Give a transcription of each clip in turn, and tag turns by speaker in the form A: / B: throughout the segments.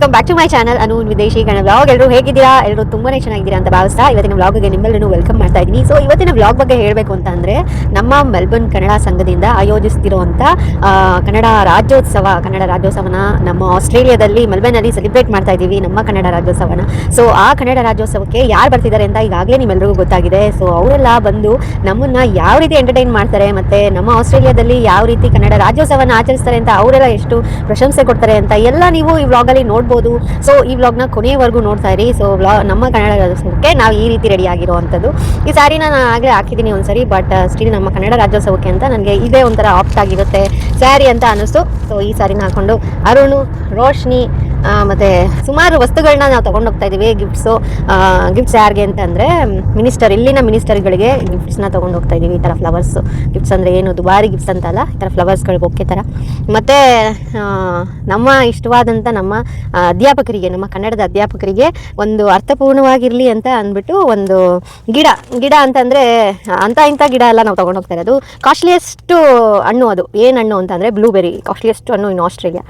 A: Welcome back to my channel Anu ವಿದೇಶಿ Kannada vlog ಎಲ್ಲರೂ ಹೇಗಿದ್ದೀರಾ? ಎಲ್ಲರೂ ತುಂಬಾನೇ ಚೆನ್ನಾಗಿದ್ದೀರಾ ಅಂತ ಭಾವಿಸ್ತಾ ಇವತ್ತಿನ ವ್ಲಾಗ್ಗೆ ನಿಮ್ಮೆಲ್ಲರೂ ವೆಲ್ಕಮ್ ಮಾಡ್ತಾ ಇದ್ದೀನಿ. ಸೊ ಇವತ್ತಿನ ವ್ಲಾಗ್ ಬಗ್ಗೆ ಹೇಳಬೇಕು ಅಂತ ಅಂದ್ರೆ, ನಮ್ಮ ಮೆಲ್ಬರ್ನ್ ಕನ್ನಡ ಸಂಘದಿಂದ ಆಯೋಜಿಸ್ತಿರುವಂಥ ಕನ್ನಡ ರಾಜ್ಯೋತ್ಸವ, ಕನ್ನಡ ರಾಜ್ಯೋತ್ಸವನ ನಮ್ಮ ಆಸ್ಟ್ರೇಲಿಯಾದಲ್ಲಿ ಮೆಲ್ಬರ್ನಲ್ಲಿ ಸೆಲೆಬ್ರೇಟ್ ಮಾಡ್ತಾ ಇದ್ದೀವಿ, ನಮ್ಮ ಕನ್ನಡ ರಾಜ್ಯೋತ್ಸವನ. ಸೊ ಆ ಕನ್ನಡ ರಾಜ್ಯೋತ್ಸವಕ್ಕೆ ಯಾರು ಬರ್ತಿದ್ದಾರೆ ಅಂತ ಈಗಾಗಲೇ ನಿಮ್ಮೆಲ್ಲರಿಗೂ ಗೊತ್ತಾಗಿದೆ. ಸೊ ಅವರೆಲ್ಲ ಬಂದು ನಮ್ಮನ್ನ ಯಾವ ರೀತಿ ಎಂಟರ್ಟೈನ್ ಮಾಡ್ತಾರೆ ಮತ್ತೆ ನಮ್ಮ ಆಸ್ಟ್ರೇಲಿಯಾದಲ್ಲಿ ಯಾವ ರೀತಿ ಕನ್ನಡ ರಾಜ್ಯೋತ್ಸವನ ಆಚರಿಸ್ತಾರೆ ಅಂತ ಅವರೆಲ್ಲ ಎಷ್ಟು ಪ್ರಶಂಸೆ ಕೊಡ್ತಾರೆ ಅಂತ ಎಲ್ಲ ನೀವು ಈ ವ್ಲಾಗಲ್ಲಿ ನೋಡ್ಬೋದು. ಸೊ ಈ ವ್ಲಾಗ್ನ ಕೊನೆಯವರೆಗೂ ನೋಡ್ತಾ ಇರಿ. ಸೊ ವ್ಲಾ ನಮ್ಮ ಕನ್ನಡ ರಾಜ್ಯೋತ್ಸವಕ್ಕೆ ನಾವು ಈ ರೀತಿ ರೆಡಿ ಆಗಿರುವಂಥದ್ದು. ಈ ಸ್ಯಾರಿನ ನಾನು ಆಗಲೇ ಹಾಕಿದ್ದೀನಿ ಒಂದ್ಸರಿ ಬಟ್ ಸ್ಟಿಲ್ ನಮ್ಮ ಕನ್ನಡ ರಾಜ್ಯೋತ್ಸವಕ್ಕೆ ಅಂತ ನನಗೆ ಇದೇ ಒಂಥರ ಆಪ್ಟ್ ಆಗಿರುತ್ತೆ. ಸ್ಯಾರಿ ಅಂತ ಅನ್ನಿಸ್ತು. ಸೊ ಈ ಸ್ಯಾರಿನ ಹಾಕೊಂಡು ಅರುಣು, ರೋಶ್ನಿ ಮತ್ತೆ ಸುಮಾರು ವಸ್ತುಗಳನ್ನ ನಾವು ತಗೊಂಡೋಗ್ತಾ ಇದೀವಿ ಗಿಫ್ಟ್ಸು ಗಿಫ್ಟ್ಸ್ ಯಾರಿಗೆ ಅಂತಂದರೆ ಮಿನಿಸ್ಟರ್ ಇಲ್ಲಿನ ಮಿನಿಸ್ಟರ್ಗಳಿಗೆ ಗಿಫ್ಟ್ಸ್ನ ತೊಗೊಂಡು ಹೋಗ್ತಾ ಇದೀವಿ, ಈ ಥರ ಫ್ಲವರ್ಸ್ ಗಿಫ್ಟ್ಸ್ ಅಂದರೆ ಏನು, ದುಬಾರಿ ಗಿಫ್ಟ್ಸ್ ಅಂತಲ್ಲ ಈ ಥರ ಫ್ಲವರ್ಸ್ಗಳು ಓಕೆ ಥರ ಮತ್ತು ನಮ್ಮ ಇಷ್ಟವಾದಂಥ ನಮ್ಮ ಅಧ್ಯಾಪಕರಿಗೆ, ನಮ್ಮ ಕನ್ನಡದ ಅಧ್ಯಾಪಕರಿಗೆ ಒಂದು ಅರ್ಥಪೂರ್ಣವಾಗಿರಲಿ ಅಂತ ಅಂದ್ಬಿಟ್ಟು ಒಂದು ಗಿಡ ಗಿಡ ಅಂತಂದರೆ ಅಂಥ ಇಂಥ ಗಿಡ ಎಲ್ಲ ನಾವು ತೊಗೊಂಡು ಹೋಗ್ತಾ ಇರೋದು. ಕಾಸ್ಟ್ಲಿಯೆಸ್ಟ್ ಹಣ್ಣು ಅದು. ಏನು ಹಣ್ಣು ಅಂತಂದರೆ ಬ್ಲೂಬೆರಿ ಕಾಸ್ಟ್ಲಿಯೆಸ್ಟ್ ಹಣ್ಣು ಇನ್ ಆಸ್ಟ್ರೇಲಿಯಾ.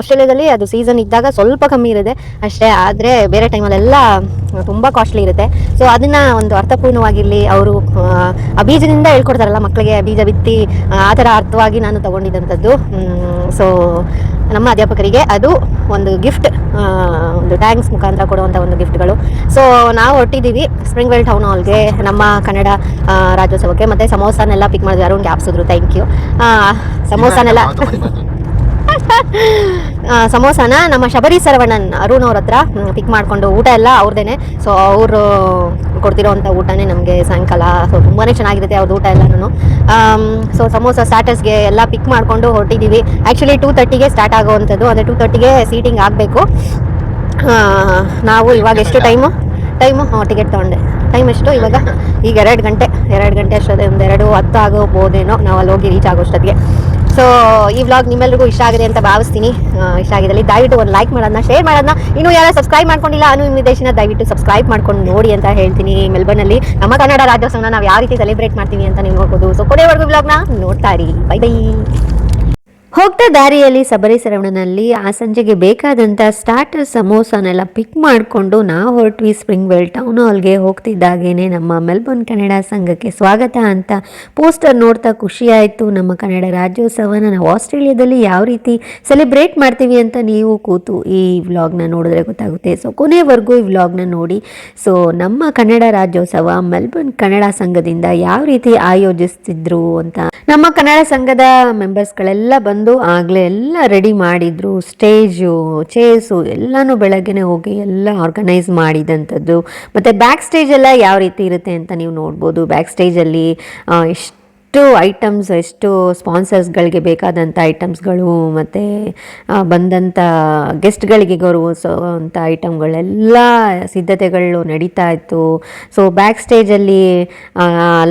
A: ಆಸ್ಟ್ರೇಲಿಯಾದಲ್ಲಿ ಅದು ಸೀಸನ್ ಇದ್ದಾಗ ಸ್ವಲ್ಪ ಕಮ್ಮಿ ಇರುತ್ತೆ. ಅಷ್ಟೇ ಆದರೆ ಬೇರೆ ಟೈಮಲ್ಲೆಲ್ಲ ತುಂಬ ಕಾಸ್ಟ್ಲಿ ಇರುತ್ತೆ. ಸೊ ಅದನ್ನು ಒಂದು ಅರ್ಥಪೂರ್ಣವಾಗಿರಲಿ ಅವರು ಆ ಬೀಜದಿಂದ ಹೇಳ್ಕೊಡ್ತಾರಲ್ಲ ಮಕ್ಕಳಿಗೆ ಬೀಜ ಬಿತ್ತಿ ಆ, ಥರ ಅರ್ಥವಾಗಿ ನಾನು ತೊಗೊಂಡಿದ್ದಂಥದ್ದು ಸೊ ನಮ್ಮ ಅಧ್ಯಾಪಕರಿಗೆ ಅದು ಒಂದು ಗಿಫ್ಟ್ ಒಂದು ಟ್ಯಾಂಕ್ಸ್ ಮುಖಾಂತರ ಕೊಡುವಂಥ ಒಂದು ಗಿಫ್ಟ್ಗಳು ಸೊ ನಾವು ಹೊರಟಿದ್ದೀವಿ ಸ್ಪ್ರಿಂಗ್ ವೆಲ್ ಟೌನ್ ಹಾಲ್ಗೆ ನಮ್ಮ ಕನ್ನಡ ರಾಜ್ಯೋತ್ಸವಕ್ಕೆ. ಮತ್ತು ಸಮೋಸನೆಲ್ಲ ಪಿಕ್ ಮಾಡಿದ್ವಿ. ಅರುಣ್ ಗ್ಯಾಪ್ಸಿದ್ರು ಥ್ಯಾಂಕ್ ಯು ಸಮೋಸನೆಲ್ಲ ಸಮೋಸಾನ ನಮ್ಮ ಶಬರಿ ಸರವಣನ್ ಅರುಣ್ ಅವ್ರ ಹತ್ರ ಪಿಕ್ ಮಾಡಿಕೊಂಡು ಊಟ ಎಲ್ಲ ಅವ್ರದ್ದೇನೆ ಸೊ ಅವರು ಕೊಡ್ತಿರೋವಂಥ ಊಟನೇ ನಮಗೆ ಸಾಯಂಕಾಲ. ಸೊ ತುಂಬಾ ಚೆನ್ನಾಗಿರುತ್ತೆ ಅವ್ರದ್ದು ಊಟ ಎಲ್ಲನೂ ಸೊ ಸಮೋಸ ಸ್ಟಾರ್ಟರ್ಸ್ಗೆ ಎಲ್ಲ ಪಿಕ್ ಮಾಡಿಕೊಂಡು ಹೊರಟಿದ್ದೀವಿ ಆ್ಯಕ್ಚುಲಿ ಟೂ ತರ್ಟಿಗೆ ಸ್ಟಾರ್ಟ್ ಆಗುವಂಥದ್ದು. ಅಂದರೆ ಟೂ ತರ್ಟಿಗೆ ಸೀಟಿಂಗ್ ಆಗಬೇಕು. ನಾವು ಇವಾಗ ಎಷ್ಟು ಟೈಮು ಟೈಮು ಹಾಂ ಟಿಕೆಟ್ ತೊಗೊಂಡೆ. ಟೈಮ್ ಎಷ್ಟು ಇವಾಗ? ಈಗ ಎರಡು ಗಂಟೆ. ಎರಡು ಗಂಟೆ ಅಷ್ಟೊತ್ತೆ ಒಂದು ಎರಡು ಹತ್ತು ಆಗೋಬೋದೇನೋ. ನಾವು ಅಲ್ಲಿ ಹೋಗಿ ರೀಚ್ ಆಗೋಷ್ಟೊತ್ತಿಗೆ ಸೊ ಈ ವ್ಲಾಗ್ ನಿಮ್ಮೆಲ್ಲರಿಗೂ ಇಷ್ಟ ಆಗಿದೆ ಅಂತ ಭಾವಿಸ್ತೀನಿ. ಇಷ್ಟ ಆಗಿದ್ದಲ್ಲಿ ದಯವಿಟ್ಟು ಒಂದು ಲೈಕ್ ಮಾಡೋದನ್ನ ಶೇರ್ ಮಾಡೋದನ್ನ ಇನ್ನೂ ಯಾರು ಸಬ್ಸ್ಕ್ರೈಬ್ ಮಾಡ್ಕೊಂಡಿಲ್ಲ, ಅನು ಇನ್ವಿಟೇಷನ್ ದಯವಿಟ್ಟು ಸಬ್ಸ್ಕ್ರೈಬ್ ಮಾಡ್ಕೊಂಡು ನೋಡಿ ಅಂತ ಹೇಳ್ತೀನಿ ಮೆಲ್ಬರ್ನಲ್ಲಿ ನಮ್ಮ ಕನ್ನಡ ರಾಜ್ಯೋತ್ಸವನ ನಾವು ಯಾವ ರೀತಿ ಸೆಲೆಬ್ರೇಟ್ ಮಾಡ್ತೀವಿ ಅಂತ ನೀವು ನೋಡ್ಬೋದು. ಸೊ ಕೊನೆವರೆಗೂ ವ್ಲಾಗ್ನ ನೋಡ್ತಾ ಇರಿ. ಬೈ ಬೈ ಹೋಗ್ತಾ ದಾರಿಯಲ್ಲಿ ಸಬರಿ ಸರವಣನಲ್ಲಿ, ಆ ಸಂಜೆಗೆ ಬೇಕಾದಂಥ ಸ್ಟಾರ್ಟರ್ ಸಮೋಸನೆಲ್ಲ ಪಿಕ್ ಮಾಡಿಕೊಂಡು ನಾವು ಹೊರಟ್ವಿ ಸ್ಪ್ರಿಂಗ್ ವೆಲ್ ಟೌನ್ ಹಾಲ್ಗೆ ಹೋಗ್ತಿದ್ದಾಗೇನೆ ನಮ್ಮ ಮೆಲ್ಬೋರ್ನ್ ಕನ್ನಡ ಸಂಘಕ್ಕೆ ಸ್ವಾಗತ ಅಂತ ಪೋಸ್ಟರ್ ನೋಡ್ತಾ ಖುಷಿ ಆಯಿತು ನಮ್ಮ ಕನ್ನಡ ರಾಜ್ಯೋತ್ಸವನ ನಾವು ಆಸ್ಟ್ರೇಲಿಯಾದಲ್ಲಿ ಯಾವ ರೀತಿ ಸೆಲೆಬ್ರೇಟ್ ಮಾಡ್ತೀವಿ ಅಂತ ನೀವು ಕೂತು ಈ ವ್ಲಾಗ್ನ ನೋಡಿದ್ರೆ ಗೊತ್ತಾಗುತ್ತೆ. ಸೊ ಕೊನೆವರೆಗೂ ಈ ವ್ಲಾಗ್ನ ನೋಡಿ. ಸೊ ನಮ್ಮ ಕನ್ನಡ ರಾಜ್ಯೋತ್ಸವ ಮೆಲ್ಬೋರ್ನ್ ಕನ್ನಡ ಸಂಘದಿಂದ ಯಾವ ರೀತಿ ಆಯೋಜಿಸ್ತಿದ್ರು ಅಂತ ನಮ್ಮ ಕನ್ನಡ ಸಂಘದ ಮೆಂಬರ್ಸ್ಗಳೆಲ್ಲ ಬಂದು ಆಗಲೇ ಎಲ್ಲ ರೆಡಿ ಮಾಡಿದ್ರು ಸ್ಟೇಜು ಚೇರ್ಸು ಎಲ್ಲನೂ ಬೆಳಗ್ಗೆನೆ ಹೋಗಿ ಎಲ್ಲ ಆರ್ಗನೈಸ್ ಮಾಡಿದಂಥದ್ದು. ಮತ್ತು ಬ್ಯಾಕ್ ಸ್ಟೇಜ್ ಎಲ್ಲ ಯಾವ ರೀತಿ ಇರುತ್ತೆ ಅಂತ ನೀವು ನೋಡ್ಬೋದು? ಬ್ಯಾಕ್ ಸ್ಟೇಜಲ್ಲಿ ಎಷ್ಟು ಐಟಮ್ಸ್ ಎಷ್ಟು ಸ್ಪಾನ್ಸರ್ಸ್ಗಳಿಗೆ ಬೇಕಾದಂಥ ಐಟಮ್ಸ್ಗಳು ಮತ್ತು ಬಂದಂಥ ಗೆಸ್ಟ್ಗಳಿಗೆ ಗೌರವಿಸುವಂಥ ಐಟಮ್ಗಳೆಲ್ಲ ಸಿದ್ಧತೆಗಳು ನಡೀತಾ ಇತ್ತು. ಸೊ ಬ್ಯಾಕ್ ಸ್ಟೇಜಲ್ಲಿ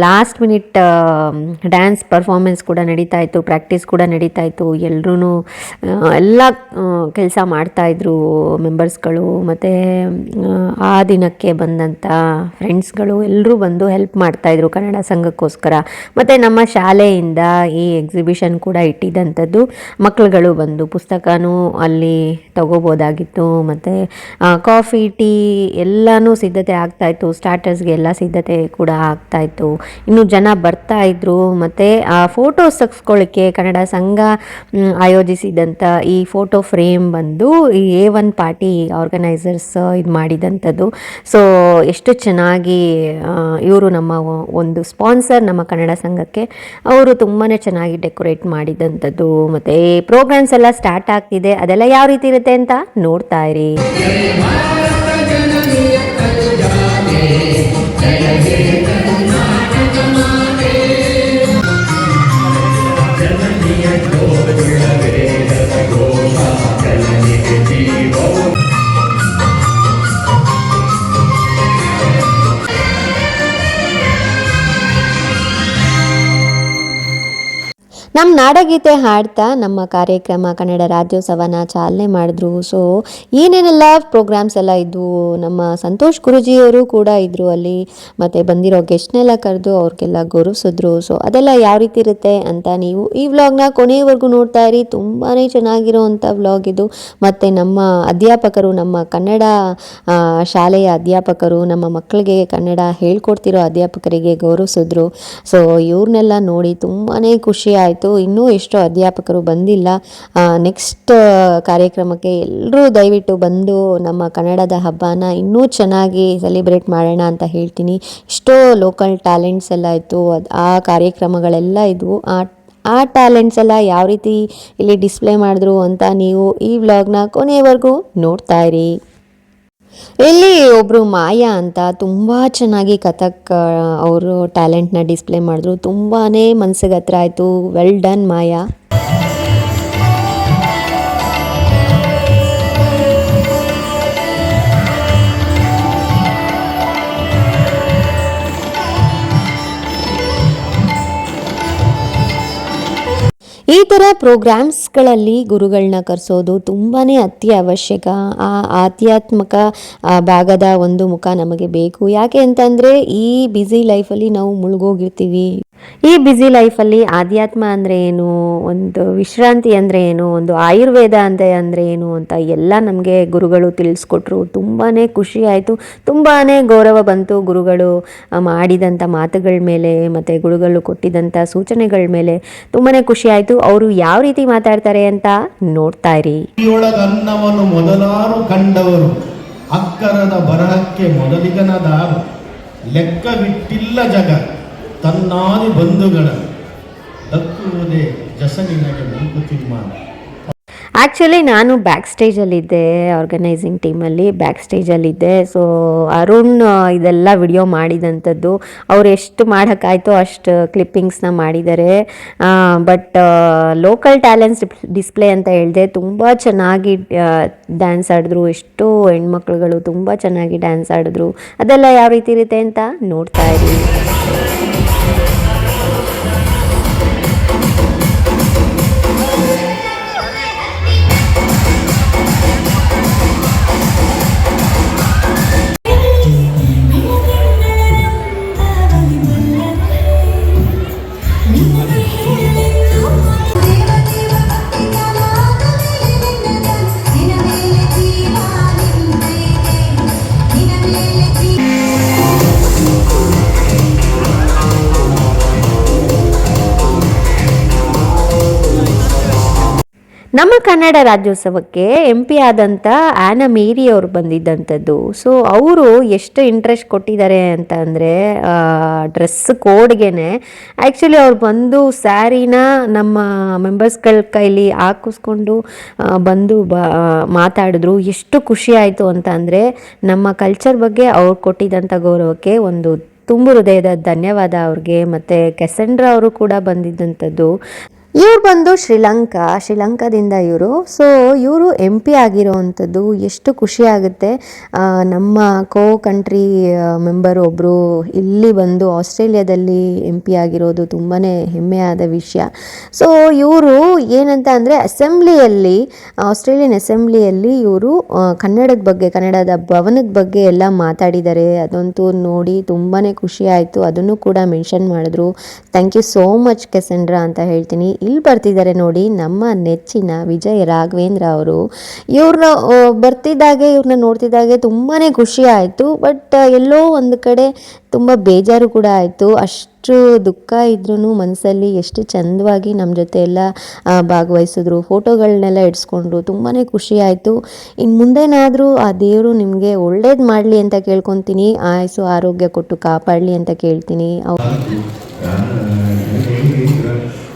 A: ಲಾಸ್ಟ್ ಮಿನಿಟ್ ಡ್ಯಾನ್ಸ್ ಪರ್ಫಾರ್ಮೆನ್ಸ್ ಕೂಡ ನಡೀತಾ ಇತ್ತು ಪ್ರಾಕ್ಟೀಸ್ ಕೂಡ ನಡೀತಾ ಇತ್ತು. ಎಲ್ಲರೂ ಎಲ್ಲ ಕೆಲಸ ಮಾಡ್ತಾಯಿದ್ರು ಮೆಂಬರ್ಸ್ಗಳು ಮತ್ತು, ಆ ದಿನಕ್ಕೆ ಬಂದಂಥ ಫ್ರೆಂಡ್ಸ್ಗಳು ಎಲ್ಲರೂ ಬಂದು ಹೆಲ್ಪ್ ಮಾಡ್ತಾಯಿದ್ರು ಕನ್ನಡ ಸಂಘಕ್ಕೋಸ್ಕರ. ಮತ್ತು ನಮ್ಮ ಶಾಲೆಯಿಂದ ಈ ಎಕ್ಸಿಬಿಷನ್ ಕೂಡ ಇಟ್ಟಿದ್ದಂಥದ್ದು ಮಕ್ಕಳುಗಳು ಬಂದು ಪುಸ್ತಕನೂ ಅಲ್ಲಿ ತಗೋಬೋದಾಗಿತ್ತು. ಮತ್ತು ಕಾಫಿ ಟೀ ಎಲ್ಲನೂ ಸಿದ್ಧತೆ ಆಗ್ತಾಯಿತ್ತು ಸ್ಟಾರ್ಟರ್ಸ್ಗೆ ಎಲ್ಲ ಸಿದ್ಧತೆ ಕೂಡ ಆಗ್ತಾಯಿತ್ತು ಇನ್ನು ಜನ ಬರ್ತಾ ಇದ್ದರು ಮತ್ತು, ಆ ಫೋಟೋಸ್ ತೆಗ್ಸ್ಕೊಳ್ಳಿಕ್ಕೆ ಕನ್ನಡ ಸಂಘ ಆಯೋಜಿಸಿದಂಥ ಈ ಫೋಟೋ ಫ್ರೇಮ್ ಬಂದು ಈ ಎ ಒನ್ ಪಾರ್ಟಿ ಆರ್ಗನೈಸರ್ಸ್ ಇದು ಮಾಡಿದಂಥದ್ದು. ಸೊ ಎಷ್ಟು ಚೆನ್ನಾಗಿ ಇವರು ನಮ್ಮ ಒಂದು ಸ್ಪಾನ್ಸರ್ ನಮ್ಮ ಕನ್ನಡ ಸಂಘಕ್ಕೆ ಅವರು ತುಂಬಾ ಚೆನ್ನಾಗಿ ಡೆಕೋರೇಟ್ ಮಾಡಿದಂಥದ್ದು, ಮತ್ತೆ ಪ್ರೋಗ್ರಾಮ್ಸ್ ಎಲ್ಲ ಸ್ಟಾರ್ಟ್ ಆಗ್ತಿದೆ. ಅದೆಲ್ಲ ಯಾವ ರೀತಿ ಇರುತ್ತೆ ಅಂತ ನೋಡ್ತಾ ಇರಿ. ನಮ್ಮ ನಾಡಗೀತೆ ಹಾಡ್ತಾ ನಮ್ಮ ಕಾರ್ಯಕ್ರಮ ಕನ್ನಡ ರಾಜ್ಯೋತ್ಸವನ ಚಾಲನೆ ಮಾಡಿದ್ರು. ಸೊ ಏನೇನೆಲ್ಲ ಪ್ರೋಗ್ರಾಮ್ಸ್ ಎಲ್ಲ ಇದ್ವು? ನಮ್ಮ ಸಂತೋಷ್ ಗುರುಜಿಯವರು ಕೂಡ ಇದ್ದರು ಅಲ್ಲಿ. ಮತ್ತು ಬಂದಿರೋ ಗೆಸ್ಟ್ನೆಲ್ಲ ಕರೆದು ಅವ್ರಿಗೆಲ್ಲ ಗೌರವಿಸಿದ್ರು ಸೊ ಅದೆಲ್ಲ ಯಾವ ರೀತಿ ಇರುತ್ತೆ ಅಂತ ನೀವು ಈ ವ್ಲಾಗ್ನ ಕೊನೆಯವರೆಗೂ ನೋಡ್ತಾ ಇರಿ. ತುಂಬಾ ಚೆನ್ನಾಗಿರೋವಂಥ ವ್ಲಾಗ್ ಇದು. ಮತ್ತು ನಮ್ಮ ಅಧ್ಯಾಪಕರು, ನಮ್ಮ ಕನ್ನಡ ಶಾಲೆಯ ಅಧ್ಯಾಪಕರು, ನಮ್ಮ ಮಕ್ಕಳಿಗೆ ಕನ್ನಡ ಹೇಳ್ಕೊಡ್ತಿರೋ ಅಧ್ಯಾಪಕರಿಗೆ ಗೌರವಿಸಿದ್ರು ಸೊ ಇವ್ರನ್ನೆಲ್ಲ ನೋಡಿ ತುಂಬಾ ಖುಷಿ ಆಯಿತು. ಇನ್ನೂ ಎಷ್ಟೋ ಅಧ್ಯಾಪಕರು ಬಂದಿಲ್ಲ. ನೆಕ್ಸ್ಟ್ ಕಾರ್ಯಕ್ರಮಕ್ಕೆ ಎಲ್ಲರೂ ದಯವಿಟ್ಟು ಬಂದು ನಮ್ಮ ಕನ್ನಡದ ಹಬ್ಬನ ಇನ್ನೂ ಚೆನ್ನಾಗಿ ಸೆಲೆಬ್ರೇಟ್ ಮಾಡೋಣ ಅಂತ ಹೇಳ್ತೀನಿ. ಎಷ್ಟೋ ಲೋಕಲ್ ಟ್ಯಾಲೆಂಟ್ಸ್ ಎಲ್ಲ ಇತ್ತು. ಆ ಕಾರ್ಯಕ್ರಮಗಳೆಲ್ಲ ಇದ್ವು. ಆ ಆ ಟ್ಯಾಲೆಂಟ್ಸ್ ಎಲ್ಲ ಯಾವ ರೀತಿ ಇಲ್ಲಿ ಡಿಸ್ಪ್ಲೇ ಮಾಡಿದ್ರು ಅಂತ ನೀವು ಈ ವ್ಲಾಗ್ನ ಕೊನೆಯವರೆಗೂ ನೋಡ್ತಾ ಇರಿ. ಇಲ್ಲಿ ಒಬ್ಬರು ಮಾಯಾ ಅಂತ ತುಂಬ ಚೆನ್ನಾಗಿ ಕಥಕ್ ಅವರು ಟ್ಯಾಲೆಂಟ್ನ ಡಿಸ್ಪ್ಲೇ ಮಾಡಿದ್ರು. ತುಂಬಾ ಮನ್ಸಿಗೆ ಹತ್ರ ಆಯಿತು. Well done Maya. ಈ ಥರ ಪ್ರೋಗ್ರಾಮ್ಸ್ಗಳಲ್ಲಿ ಗುರುಗಳನ್ನ ಕರೆಸೋದು ತುಂಬಾ ಅತಿ ಅವಶ್ಯಕ ಆ ಆಧ್ಯಾತ್ಮಕ ಭಾಗದ ಒಂದು ಮುಖ ನಮಗೆ ಬೇಕು. ಯಾಕೆ ಅಂತಂದರೆ ಈ ಬ್ಯುಸಿ ಲೈಫಲ್ಲಿ ನಾವು ಮುಳುಗೋಗಿರ್ತೀವಿ. ಈ ಬ್ಯುಸಿ ಲೈಫಲ್ಲಿ ಆಧ್ಯಾತ್ಮ ಅಂದರೆ ಏನು, ಒಂದು ವಿಶ್ರಾಂತಿ ಅಂದರೆ ಏನು, ಒಂದು ಆಯುರ್ವೇದ ಅಂತ ಅಂದರೆ ಏನು ಅಂತ ಎಲ್ಲ ನಮಗೆ ಗುರುಗಳು ತಿಳಿಸ್ಕೊಟ್ರು. ತುಂಬಾ ಖುಷಿ ಆಯಿತು. ತುಂಬಾ ಗೌರವ ಬಂತು ಗುರುಗಳು ಮಾಡಿದಂಥ ಮಾತುಗಳ ಮೇಲೆ, ಮತ್ತು ಗುರುಗಳು ಕೊಟ್ಟಿದಂಥ ಸೂಚನೆಗಳ ಮೇಲೆ. ತುಂಬಾ ಖುಷಿ ಆಯಿತು. ಅವರು ಯಾವ ರೀತಿ ಮಾತಾಡ್ತಾರೆ ಅಂತ ನೋಡ್ತಾ ಇರಿ.
B: ಮೊದಲಾರು ಕಂಡವರು, ಅಕ್ಕರದ ಬರಹಕ್ಕೆ ಮೊದಲಿಗನದಾರು. ಲೆಕ್ಕವಿಟ್ಟಿಲ್ಲ ಜಗ. ತನ್ನಾದಿ ಬಂಧುಗಳ ದಕ್ಕುವುದೇ ಜಸನಿನಗೆ ಮಂಕುತಿಮ್ಮ
A: ಆ್ಯಕ್ಚುಲಿ ನಾನು ಬ್ಯಾಕ್ ಸ್ಟೇಜಲ್ಲಿದ್ದೆ ಆರ್ಗನೈಸಿಂಗ್ ಟೀಮಲ್ಲಿ ಬ್ಯಾಕ್ ಸ್ಟೇಜಲ್ಲಿದ್ದೆ ಸೊ ಅರುಣ್ ಇದೆಲ್ಲ ವಿಡಿಯೋ ಮಾಡಿದಂಥದ್ದು. ಅವ್ರು ಎಷ್ಟು ಮಾಡೋಕ್ಕಾಯ್ತೋ ಅಷ್ಟು ಕ್ಲಿಪ್ಪಿಂಗ್ಸ್ನ ಮಾಡಿದ್ದಾರೆ. ಬಟ್ ಲೋಕಲ್ ಟ್ಯಾಲೆಂಟ್ಸ್ ಡಿಸ್ಪ್ಲೇ ಅಂತ ಹೇಳಿದೆ, ತುಂಬ ಚೆನ್ನಾಗಿ ಡ್ಯಾನ್ಸ್ ಆಡಿದ್ರು. ಎಷ್ಟು ಹೆಣ್ಮಕ್ಳುಗಳು ತುಂಬ ಚೆನ್ನಾಗಿ ಡ್ಯಾನ್ಸ್ ಆಡಿದ್ರು. ಅದೆಲ್ಲ ಯಾವ ರೀತಿ ಇರುತ್ತೆ ಅಂತ ನೋಡ್ತಾ ಇರಿ. ನಮ್ಮ ಕನ್ನಡ ರಾಜ್ಯೋತ್ಸವಕ್ಕೆ ಎಂ ಪಿ ಆದಂಥ ಆ್ಯನ ಮೇರಿ ಅವರು ಬಂದಿದ್ದಂಥದ್ದು. ಸೊ ಅವರು ಎಷ್ಟು ಇಂಟ್ರೆಸ್ಟ್ ಕೊಟ್ಟಿದ್ದಾರೆ ಅಂತ ಅಂದರೆ ಡ್ರೆಸ್ ಕೋಡ್ಗೆನೆ. ಆ್ಯಕ್ಚುಲಿ ಅವ್ರು ಬಂದು ಸ್ಯಾರಿನ ನಮ್ಮ ಮೆಂಬರ್ಸ್ಗಳ ಕೈಲಿ ಹಾಕಿಸ್ಕೊಂಡು ಬಂದು ಬ ಮಾತಾಡಿದ್ರು. ಎಷ್ಟು ಖುಷಿ ಆಯಿತು ಅಂತ ಅಂದರೆ, ನಮ್ಮ ಕಲ್ಚರ್ ಬಗ್ಗೆ ಅವ್ರು ಕೊಟ್ಟಿದ್ದಂಥ ಗೌರವಕ್ಕೆ ಒಂದು ತುಂಬು ಹೃದಯದ ಧನ್ಯವಾದ ಅವ್ರಿಗೆ. ಮತ್ತು ಕೆಸೆಂಡ್ರ ಅವರು ಕೂಡ ಬಂದಿದ್ದಂಥದ್ದು. ಇವ್ರು ಬಂದು ಶ್ರೀಲಂಕಾ, ಶ್ರೀಲಂಕಾದಿಂದ ಇವರು. ಸೊ ಇವರು ಎಂ ಪಿ ಆಗಿರೋವಂಥದ್ದು ಎಷ್ಟು ಖುಷಿ ಆಗುತ್ತೆ. ನಮ್ಮ ಕೋ ಕಂಟ್ರಿ ಮೆಂಬರ್ ಒಬ್ಬರು ಇಲ್ಲಿ ಬಂದು ಆಸ್ಟ್ರೇಲಿಯಾದಲ್ಲಿ ಎಂ ಪಿ ಆಗಿರೋದು ತುಂಬಾ ಹೆಮ್ಮೆಯಾದ ವಿಷಯ. ಸೊ ಇವರು ಏನಂತ ಅಂದರೆ ಅಸೆಂಬ್ಲಿಯಲ್ಲಿ, ಆಸ್ಟ್ರೇಲಿಯನ್ ಅಸೆಂಬ್ಲಿಯಲ್ಲಿ ಇವರು ಕನ್ನಡದ ಬಗ್ಗೆ, ಕನ್ನಡದ ಭವನದ ಬಗ್ಗೆ ಎಲ್ಲ ಮಾತಾಡಿದ್ದಾರೆ. ಅದಂತೂ ನೋಡಿ ತುಂಬಾ ಖುಷಿ ಆಯಿತು. ಅದನ್ನು ಕೂಡ ಮೆನ್ಷನ್ ಮಾಡಿದ್ರು. ಥ್ಯಾಂಕ್ ಯು ಸೋ ಮಚ್ ಕೆಸೆಂಡ್ರಾ ಅಂತ ಹೇಳ್ತೀನಿ. ಇಲ್ಲಿ ಬರ್ತಿದ್ದಾರೆ ನೋಡಿ ನಮ್ಮ ನೆಚ್ಚಿನ ವಿಜಯ್ ರಾಘವೇಂದ್ರ ಅವರು. ಇವ್ರನ್ನ ಬರ್ತಿದ್ದಾಗೆ ಇವ್ರನ್ನ ನೋಡ್ತಿದ್ದಾಗೆ ತುಂಬಾ ಖುಷಿ ಆಯಿತು, ಬಟ್ ಎಲ್ಲೋ ಒಂದು ಕಡೆ ತುಂಬ ಬೇಜಾರು ಕೂಡ ಆಯಿತು. ಅಷ್ಟು ದುಃಖ ಇದ್ರೂ ಮನಸ್ಸಲ್ಲಿ ಎಷ್ಟು ಚಂದವಾಗಿ ನಮ್ಮ ಜೊತೆ ಎಲ್ಲ ಭಾಗವಹಿಸಿದ್ರು. ಫೋಟೋಗಳನ್ನೆಲ್ಲ ಇಡ್ಸ್ಕೊಂಡ್ರು ತುಂಬಾ ಖುಷಿ ಆಯಿತು. ಇನ್ನು ಮುಂದೇನಾದರೂ ಆ ದೇವರು ನಿಮಗೆ ಒಳ್ಳೇದು ಮಾಡಲಿ ಅಂತ ಕೇಳ್ಕೊತೀನಿ. ಆಯಸ್ಸು ಆರೋಗ್ಯ ಕೊಟ್ಟು ಕಾಪಾಡಲಿ ಅಂತ ಕೇಳ್ತೀನಿ.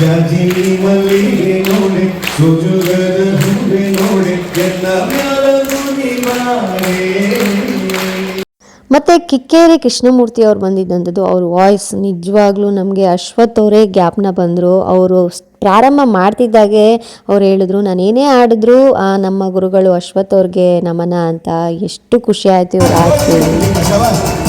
B: ಜಾಜಿ ಮಲ್ಲಿಗೆ ನೋಡೆ ಸುಜುಗದ ಹೂವೆ ನೋಡೆ ಎಲ್ಲ
A: ಮತ್ತು ಕಿಕ್ಕೇರಿ ಕೃಷ್ಣಮೂರ್ತಿ ಅವ್ರು ಬಂದಿದ್ದಂಥದ್ದು ಅವ್ರ ವಾಯ್ಸ್ ನಿಜವಾಗ್ಲೂ ನಮಗೆ ಅಶ್ವಥ್ ಅವರೇ ಗ್ಯಾಪ್ನ ಬಂದರು. ಅವರು ಪ್ರಾರಂಭ ಮಾಡ್ತಿದ್ದಾಗೆ ಅವ್ರು ಹೇಳಿದ್ರು ನಾನು ಏನೇ ಆಡಿದ್ರು ಆ, ನಮ್ಮ ಗುರುಗಳು ಅಶ್ವಥ್ ಅವ್ರಿಗೆ ನಮನ ಅಂತ. ಎಷ್ಟು ಖುಷಿ ಆಯಿತು ಇವ್ರು ಆಡ್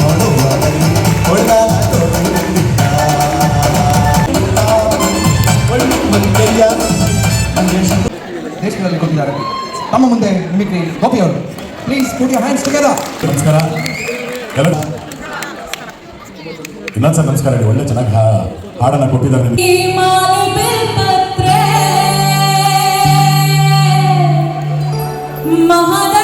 C: ನಮ್ಮ ಮುಂದೆ ಮಿಮಿಕ್ರಿ ಗೋಪಿ ಅವರು please put your hands together
D: ನಮಸ್ಕಾರ. ಎಲ್ಲ ಸರ್ ನಮಸ್ಕಾರ ಹೇಳಿ ಒಳ್ಳೆ ಚೆನ್ನಾಗಿ ಹಾ- ಹಾಡನ್ನ ಕೊಟ್ಟಿದ್ದಾರೆ ಮಹಾ
E: ಮಾನು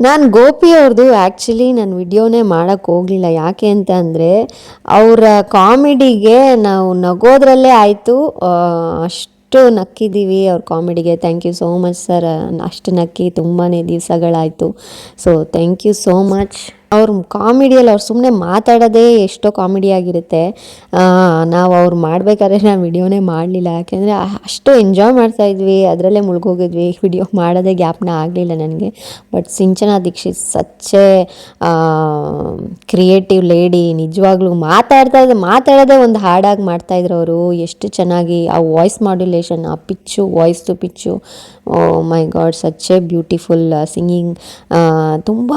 A: ನಾನು ಗೋಪಿ ಅವ್ರದ್ದು ಆ್ಯಕ್ಚುಲಿ ನಾನು ವಿಡಿಯೋನೇ ಮಾಡೋಕ್ಕೆ ಹೋಗಲಿಲ್ಲ. ಯಾಕೆ ಅಂತ ಅಂದರೆ, ಅವರ ಕಾಮಿಡಿಗೆ ನಾವು ನಗೋದ್ರಲ್ಲೇ ಆಯಿತು. ಅಷ್ಟು ನಕ್ಕಿದ್ದೀವಿ ಅವ್ರ ಕಾಮಿಡಿಗೆ. Thank you so much sir ಅಷ್ಟು ನಕ್ಕಿ ತುಂಬಾ ದಿವಸಗಳಾಯಿತು. So thank you so much ಅವ್ರ ಕಾಮಿಡಿಯಲ್ಲಿ ಅವ್ರು ಸುಮ್ಮನೆ ಮಾತಾಡೋದೇ ಎಷ್ಟೋ ಕಾಮಿಡಿ ಆಗಿರುತ್ತೆ. ನಾವು ಅವ್ರು ಮಾಡಬೇಕಾದ್ರೆ ನಾನು ವಿಡಿಯೋನೇ ಮಾಡಲಿಲ್ಲ. ಯಾಕೆಂದರೆ ಅಷ್ಟು ಎಂಜಾಯ್ ಮಾಡ್ತಾ ಇದ್ವಿ. ಅದರಲ್ಲೇ ಮುಳುಗೋಗಿದ್ವಿ. ವಿಡಿಯೋ ಮಾಡೋದೇ ಗ್ಯಾಪ್ನ ಆಗಲಿಲ್ಲ ನನಗೆ. But Sinchana Dixit such a creative lady ನಿಜವಾಗ್ಲೂ ಮಾತಾಡ್ತಾ ಇದ್ದ, ಮಾತಾಡೋದೇ ಒಂದು ಹಾಡಾಗಿ ಮಾಡ್ತಾಯಿದ್ರು ಅವರು. ಎಷ್ಟು ಚೆನ್ನಾಗಿ ಆ ವಾಯ್ಸ್ ಮಾಡ್ಯುಲೇಷನ್ ಆ pitch voice to pitch. My god such a beautiful singing ತುಂಬ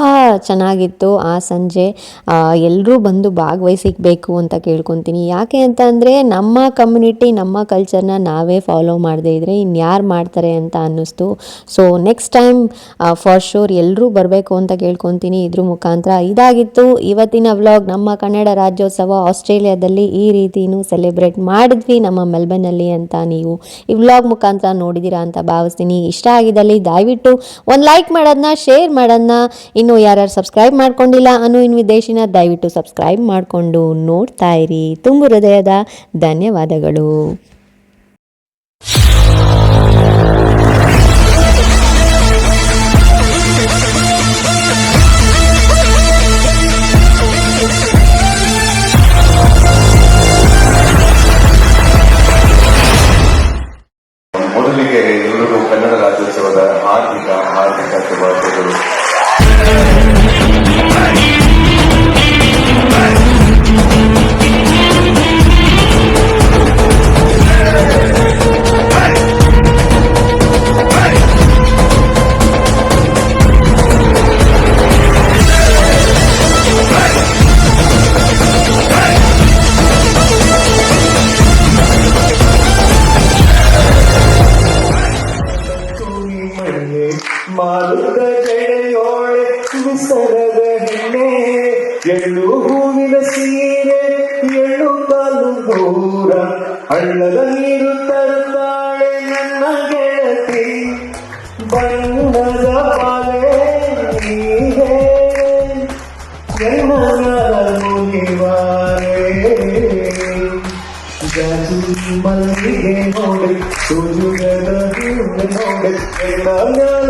A: ಚೆನ್ನಾಗಿತ್ತು. ಆ ಸಂಜೆ ಎಲ್ಲರೂ ಬಂದು ಭಾಗವಹಿಸಿಕ್ಬೇಕು ಅಂತ ಕೇಳ್ಕೊತೀನಿ. ಯಾಕೆ ಅಂತ ನಮ್ಮ ಕಮ್ಯುನಿಟಿ ನಮ್ಮ ಕಲ್ಚರ್ನ ನಾವೇ ಫಾಲೋ ಮಾಡದೇ ಇದ್ದರೆ ಇನ್ಯಾರು ಮಾಡ್ತಾರೆ ಅಂತ ಅನ್ನಿಸ್ತು. So next time for sure ಎಲ್ಲರೂ ಬರಬೇಕು ಅಂತ ಕೇಳ್ಕೊತೀನಿ. ಇದ್ರ ಮುಖಾಂತರ ಇದಾಗಿತ್ತು. ಇವತ್ತಿನ ವ್ಲಾಗ್ ನಮ್ಮ ಕನ್ನಡ ರಾಜ್ಯೋತ್ಸವ ಆಸ್ಟ್ರೇಲಿಯಾದಲ್ಲಿ ಈ ರೀತಿಯೂ ಸೆಲೆಬ್ರೇಟ್ ಮಾಡಿದ್ವಿ ನಮ್ಮ ಮೆಲ್ಬರ್ನಲ್ಲಿ ಅಂತ ನೀವು ಈ ವ್ಲಾಗ್ ಮುಖಾಂತರ ನೋಡಿದ್ದೀರಾ ಅಂತ ಭಾವಿಸ್ತೀನಿ. ಇಷ್ಟ ಆಗಿದ್ದಲ್ಲಿ ದಯವಿಟ್ಟು ಒಂದು ಲೈಕ್ ಮಾಡೋದನ್ನ ಶೇರ್ ಮಾಡೋದನ್ನ ಇನ್ನು ಯಾರ್ಯಾರು ಸಬ್ಸ್ಕ್ರೈಬ್ ಮಾಡ್ಕೊಂಡಿಲ್ಲ ಅನ್ನೋ ವಿದೇಶಿನ ದಯವಿಟ್ಟು ಸಬ್ಸ್ಕ್ರೈಬ್ ಮಾಡಿಕೊಂಡು ನೋಡ್ತಾ ಇರಿ. ತುಂಬು ಹೃದಯದ ಧನ್ಯವಾದಗಳು.
B: ದೂರ ಹಳ್ಳದ ನೀರು ತರುತ್ತಾಳೆ ನನ್ನ ಗೆಳತಿ ಬಣ್ಣದ ಪಾಲೆ ನೀಗೆ ಮುನಿವಾರೆ ಜಾಜು ಮಲ್ಲಿಗೆ ನೋಡಿ ಸೂಜುಗದ ಹೂವು ನೋಡಿ ಎಲ್ಲ ಮ್ಯಾಲ